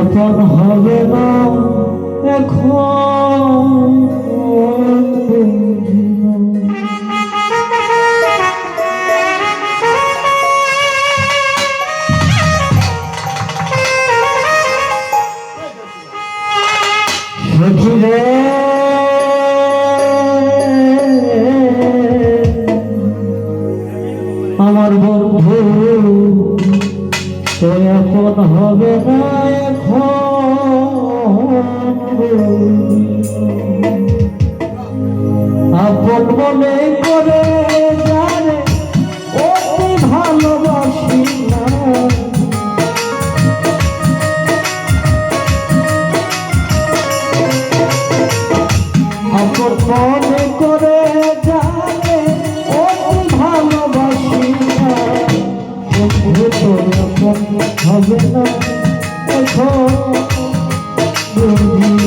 আপন হবে না। এখন আমার বন্ধু তো এখন হবে না। আপন মনে করে জানে অতি ভালোবাসি না। আপন মনে করে জানে অতি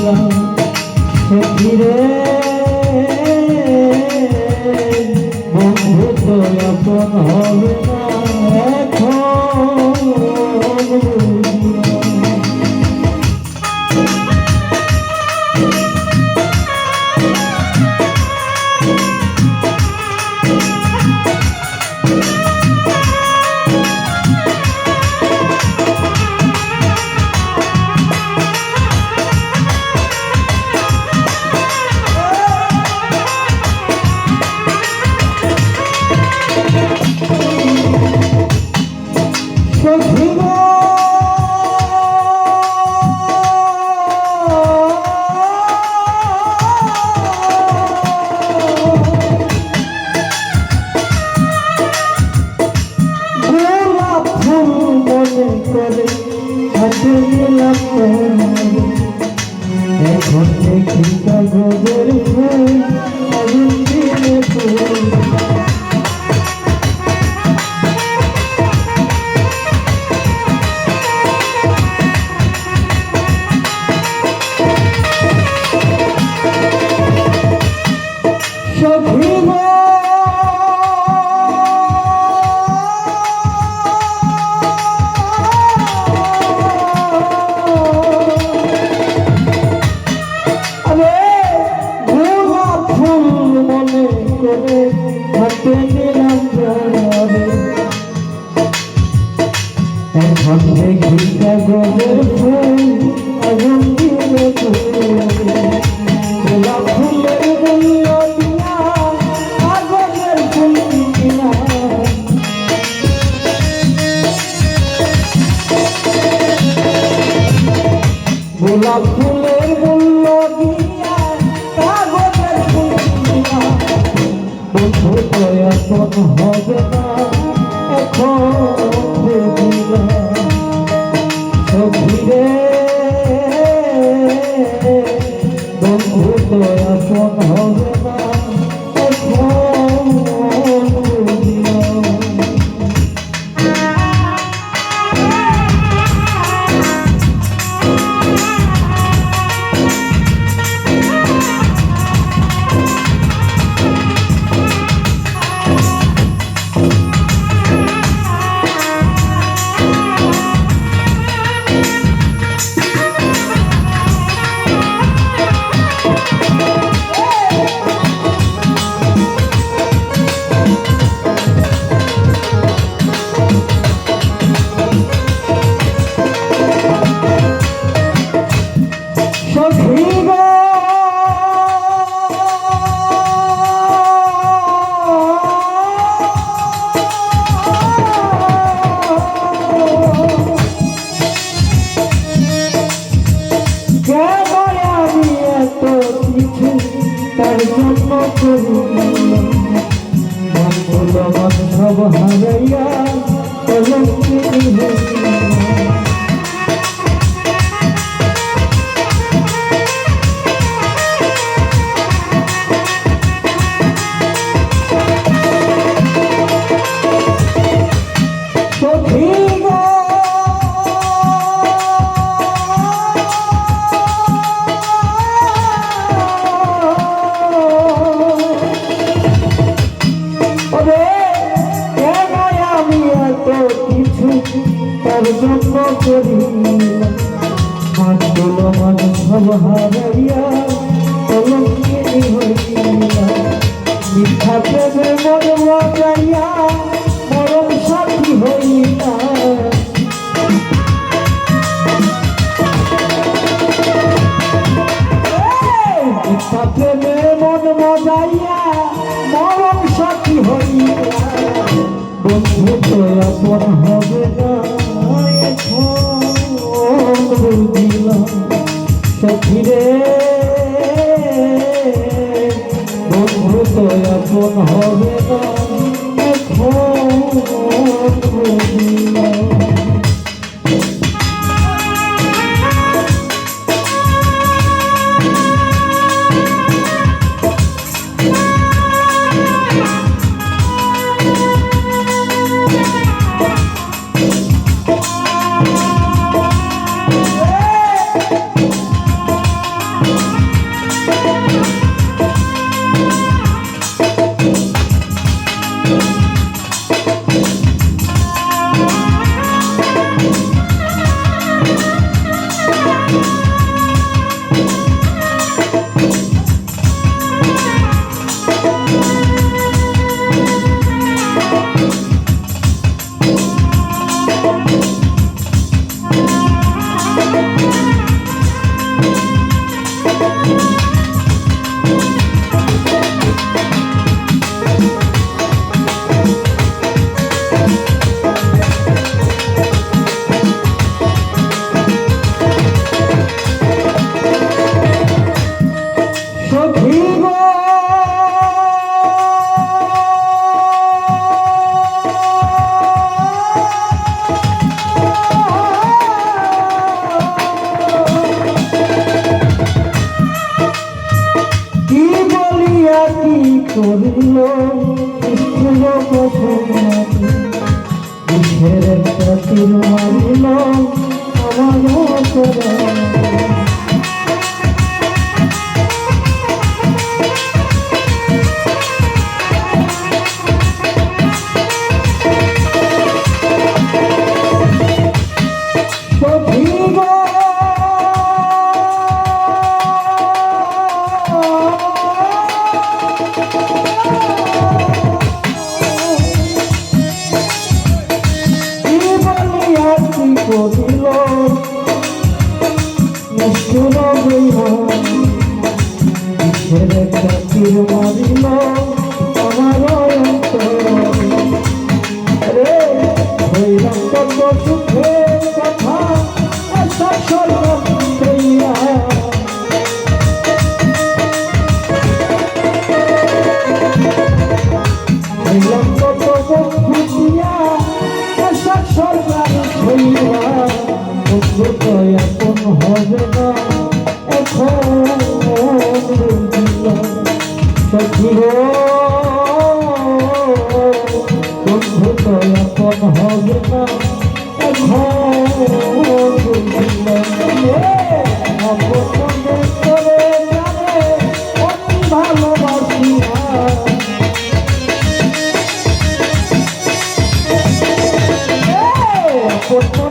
বুঝিলাম সে বন্ধু তো এখন হবে না। এখন হবে না। এখন সব হারাইয়া কলঙ্কি হইয়া জন্য করিলাম মানছিল মান সব হারাইয়া, কলঙ্কিনী হইলাম মিথ্যা প্রেমে মন লাগাইয়া, মরণ সাথী হইলাম মিথ্যা প্রেমে মন মজাইয়া মরণ সাথী হইয়া। বন্ধু তো আপন হবে না। বন্ধু তো এখন হবে না। এখন দুঃখের একটা তীর মারিল আমার por